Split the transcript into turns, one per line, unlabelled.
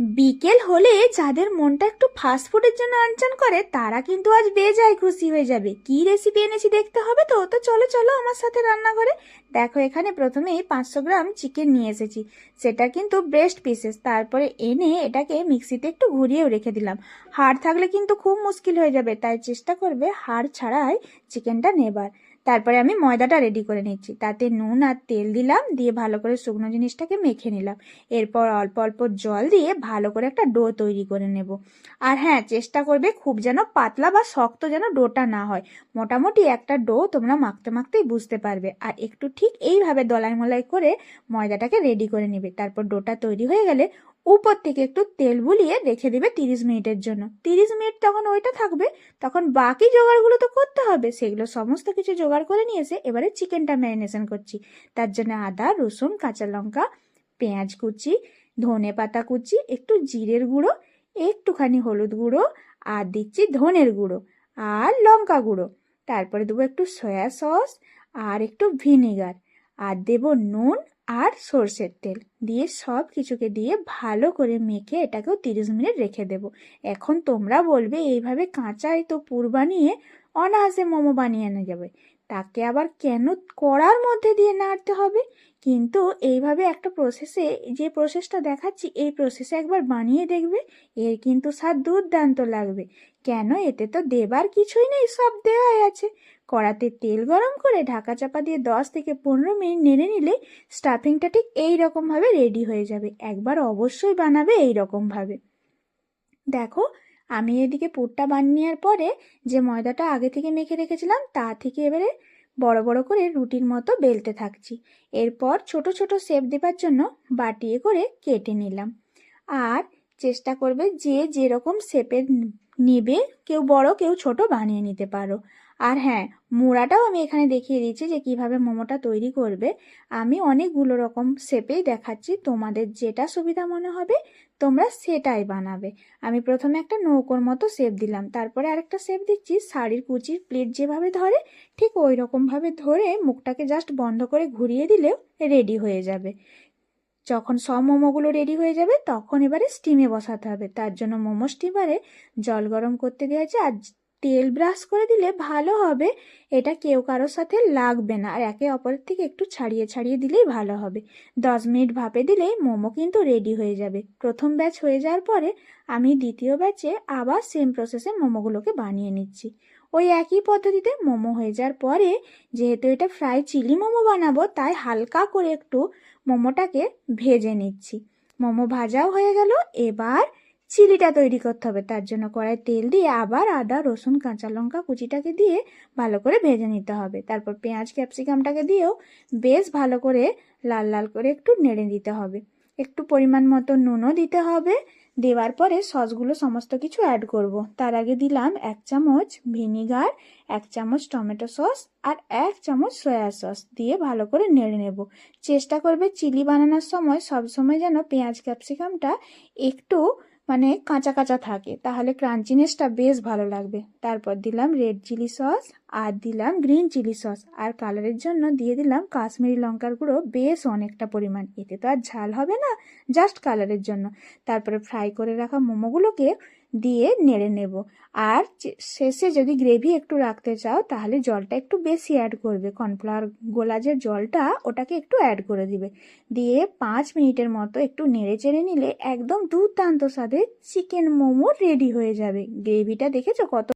বিকেল হলে যাদের মনটা একটু ফাস্টফুডের জন্য আনচান করে, তারা কিন্তু আজ বেজায় খুশি হয়ে যাবে। কি রেসিপি এনেছি দেখতে হবে তো? তো চলো চলো আমার সাথে রান্না করে দেখো, এখানে প্রথমেই পাঁচশো গ্রাম চিকেন নিয়ে এসেছি। সেটা কিন্তু ব্রেস্ট পিসেস তারপরে এনে এটাকে মিক্সিতে একটু ঘুরিয়েও রেখে দিলাম। হাড় থাকলে কিন্তু খুব মুশকিল হয়ে যাবে, তাই চেষ্টা করবে হাড় ছাড়াই চিকেনটা নেবার। তারপরে আমি ময়দাটা রেডি করে নিচ্ছি। তাতে নুন আর তেল দিলাম, দিয়ে ভালো করে শুকনো জিনিসটাকে মেখে নিলাম। এরপর অল্প অল্প জল দিয়ে ভালো করে একটা ডো তৈরি করে নেব। আর হ্যাঁ চেষ্টা করবে খুব যেন পাতলা বা শক্ত যেন ডোটা না হয়। মোটামুটি একটা ডো তোমরা মাখতে মাখতেই বুঝতে পারবে। আর একটু ঠিক এইভাবে দলাই মলাই করে ময়দাটাকে রেডি করে নেবে। তারপর ডোটা তৈরি হয়ে গেলে উপর থেকে একটু তেল বুলিয়ে রেখে দেবে তিরিশ মিনিটের জন্য। তিরিশ মিনিট তখন ওইটা থাকবে, তখন বাকি জোগাড়গুলো তো করতে হবে। সেগুলো সমস্ত কিছু জোগাড় করে নিয়ে এসে এবারে চিকেনটা ম্যারিনেশন করছি। তার জন্য আদা, রসুন, কাঁচা লঙ্কা, পেঁয়াজ কুচি, ধনে পাতা কুচি, একটু জিরের গুঁড়ো, একটুখানি হলুদ গুঁড়ো, আর দিচ্ছি ধনের গুঁড়ো আর লঙ্কা গুঁড়ো। তারপরে দেবো একটু সয়া সস আর একটু ভিনেগার। আর দেব নুন আর সর্ষের তেল দিয়ে সব কিছুকে দিয়ে ভালো করে মেখে এটাকেও তিরিশ মিনিট রেখে দেব। এখন তোমরা বলবে, এইভাবে কাঁচাই তো পুর বানিয়ে অনায়াসে মোমো বানিয়ে আনা যাবে। তাকে আবার কেন কড়ার মধ্যে দিয়ে নাড়তে হবে? কিন্তু এইভাবে একটা প্রসেসে যে প্রসেসটা দেখাচ্ছি, এই প্রসেসে একবার বানিয়ে দেখবে, এর কিন্তু স্বাদ দুর্দান্ত লাগবে। কেন? এতে তো দেবার কিছুই নেই, সব দেওয়াই আছে। কড়াতে তেল গরম করে ঢাকা চাপা দিয়ে দশ থেকে পনেরো মিনিট নেড়ে নিলে স্টাফিংটা ঠিক এই রকমভাবে রেডি হয়ে যাবে। একবার অবশ্যই বানাবে এই রকমভাবে দেখো আমি এদিকে পুরটা বানিয়ে নেওয়ার পরে যে ময়দাটা আগে থেকে মেখে রেখেছিলাম, তা থেকে এবারে বড় বড় করে রুটির মতো বেলতে থাকছি। এরপর ছোট ছোট শেপ দেবার জন্য বাটিয়ে করে কেটে নিলাম। আর চেষ্টা করবে যে যেরকম শেপের নেবে, কেউ বড়, কেউ ছোট বানিয়ে নিতে পারো। আর হ্যাঁ মোড়াটাও আমি এখানে দেখিয়ে দিচ্ছি যে কীভাবে মোমোটা তৈরি করবে। আমি অনেকগুলো রকম শেপেই দেখাচ্ছি, তোমাদের যেটা সুবিধা মনে হবে তোমরা সেটাই বানাবে। আমি প্রথমে একটা নৌকোর মতো শেপ দিলাম, তারপরে আরেকটা শেপ দিচ্ছি, শাড়ির কুচির প্লেট যেভাবে ধরে, ঠিক ওই রকমভাবে ধরে মুখটাকে জাস্ট বন্ধ করে ঘুরিয়ে দিলেও রেডি হয়ে যাবে। যখন সব মোমোগুলো রেডি হয়ে যাবে, তখন এবারে স্টিমে বসাতে হবে। তার জন্য মোমো স্টিমারে জল গরম করতে দেওয়া হয়েছে আর তেল ব্রাশ করে দিলে ভালো হবে। এটা কেউ কারোর সাথে লাগবে না। আর একে অপরের থেকে একটু ছাড়িয়ে ছাড়িয়ে দিলেই ভালো হবে। দশ মিনিট ভাপে দিলেই মোমো কিন্তু রেডি হয়ে যাবে। প্রথম ব্যাচ হয়ে যাওয়ার পরে আমি দ্বিতীয় ব্যাচে আবার সেম প্রসেসে মোমোগুলোকে বানিয়ে নিচ্ছি। ওই একই পদ্ধতিতে মোমো হয়ে যাওয়ার পরে যেহেতু এটা ফ্রাই চিলি মোমো বানাবো, তাই হালকা করে একটু মোমোটাকে ভেজে নিচ্ছি। মোমো ভাজাও হয়ে গেল। এবার চিলিটা তৈরি করতে হবে। তার জন্য কড়াই তেল দিয়ে আবার আদা, রসুন, কাঁচা লঙ্কা কুচিটাকে দিয়ে ভালো করে ভেজে নিতে হবে। তারপর পেঁয়াজ, ক্যাপসিকামটাকে দিয়েও বেশ ভালো করে লাল লাল করে একটু নেড়ে দিতে হবে। একটু পরিমাণ মতো নুনও দিতে হবে। দেওয়ার পরে সসগুলো সমস্ত কিছু অ্যাড করব। তার আগে দিলাম এক চামচ ভিনিগার, এক চামচ টমেটো সস আর এক চামচ সয়া সস দিয়ে ভালো করে নেড়ে নেব। চেষ্টা করবে চিলি বানানোর সময় সবসময় যেন পেঁয়াজ, ক্যাপসিকামটা একটু মানে কাঁচা কাঁচা থাকে। তাহলে ক্রাঞ্চিনেসটা বেশ ভালো লাগবে। তারপর দিলাম রেড চিলি সস আর দিলাম গ্রিন চিলি সস। আর কালারের জন্য দিয়ে দিলাম কাশ্মীরি লঙ্কার গুঁড়ো বেশ অনেকটা পরিমাণ। এতে তো আর ঝাল হবে না জাস্ট কালারের জন্য। তারপরে ফ্রাই করে রাখা মোমোগুলোকে দিয়ে নেড়ে নেব। আর শেষে যদি গ্রেভি একটু রাখতে চাও, তাহলে জলটা একটু বেশি অ্যাড করবে। কর্নফ্লাওয়ার গোলা যে জলটা ওটাকে একটু অ্যাড করে দিবে। দিয়ে পাঁচ মিনিটের মতো একটু নেড়ে চেড়ে নিলে একদম দুর্দান্ত স্বাদে চিকেন মোমো রেডি হয়ে যাবে। গ্রেভিটা দেখেছ কত